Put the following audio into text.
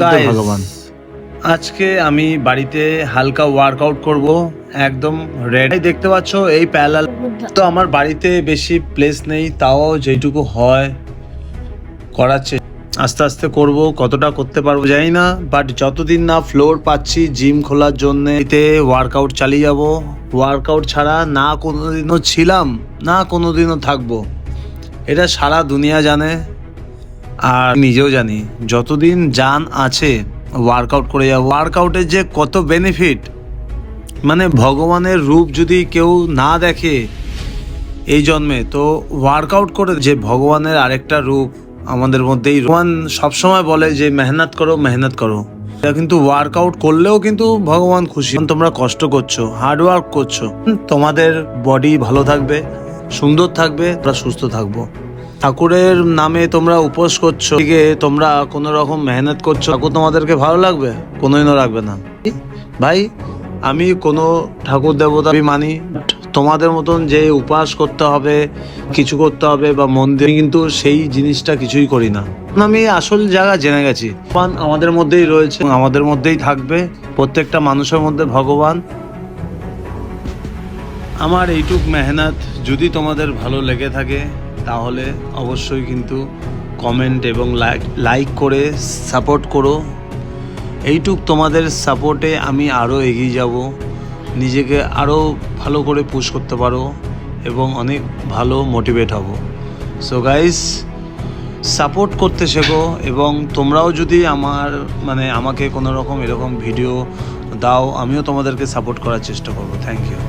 মধ্যে ভগবান। আজকে আমি বাড়িতে হালকা ওয়ার্কআউট করব একদম রেডি দেখতে পাচ্ছ এই প্যালাল তো আমার বাড়িতে বেশি প্লেস নেই তাও যেটুকু হয় করাচ্ছে আস্তে আস্তে করব কতটা করতে পারব জানি না বাট যতদিন না ফ্লোর পাচ্ছি জিম খোলার জন্য এতে ওয়ার্কআউট চালিয়ে যাব। ওয়ার্কআউট ছাড়া না কোনোদিনও ছিলাম না কোনোদিনও থাকব। এটা সারা দুনিয়া জানে। আর নিজেও জানি, যতদিন যান আছে ওয়ার্কআউট করে যাব। ওয়ার্কআউটের যে কত বেনিফিট মানে ভগবানের রূপ যদি কেউ না দেখে এই জন্মে, তো ওয়ার্কআউট করে যে ভগবানের আরেকটা রূপ আমাদের মধ্যেই ভগবান সবসময় বলে যে, মেহনত করো মেহনত করো। এটা কিন্তু ওয়ার্কআউট করলেও কিন্তু ভগবান খুশি। তোমরা কষ্ট করছ হার্ড ওয়ার্ক করছ। তোমাদের বডি ভালো থাকবে, সুন্দর থাকবে তোমরা সুস্থ থাকব। ঠাকুরের নামে তোমরা উপোস করছ, এদিকে তোমরা কোনো রকম মেহনত করছ। ঠাকুর তোমাদেরকে ভালো লাগবে? কোনোদিনও রাখবে না। ভাই, আমি কোনো ঠাকুর দেবতা মানি, তোমাদের মতন যে উপাস করতে হবে, কিছু করতে হবে বা মন্দির কিন্তু সেই জিনিসটা কিছুই করি না। আমি আসল জায়গা জেনে গেছি। ভগবান আমাদের মধ্যেই রয়েছে আমাদের মধ্যেই থাকবে। প্রত্যেকটা মানুষের মধ্যে ভগবান। আমার এইটুক মেহনত, যদি তোমাদের ভালো লেগে থাকে তাহলে অবশ্যই কিন্তু কমেন্ট এবং লাইক লাইক করে সাপোর্ট করো। এইটুক তোমাদের সাপোর্টে আমি আরও এগিয়ে যাব। নিজেকে আরও ভালো করে পুশ করতে পারো এবং অনেক ভালো মোটিভেট হব। সো গাইস সাপোর্ট করতে শেখো এবং তোমরাও যদি আমার মানে আমাকে কোনো রকম এরকম ভিডিও দাও, আমিও তোমাদেরকে সাপোর্ট করার চেষ্টা করব। Thank you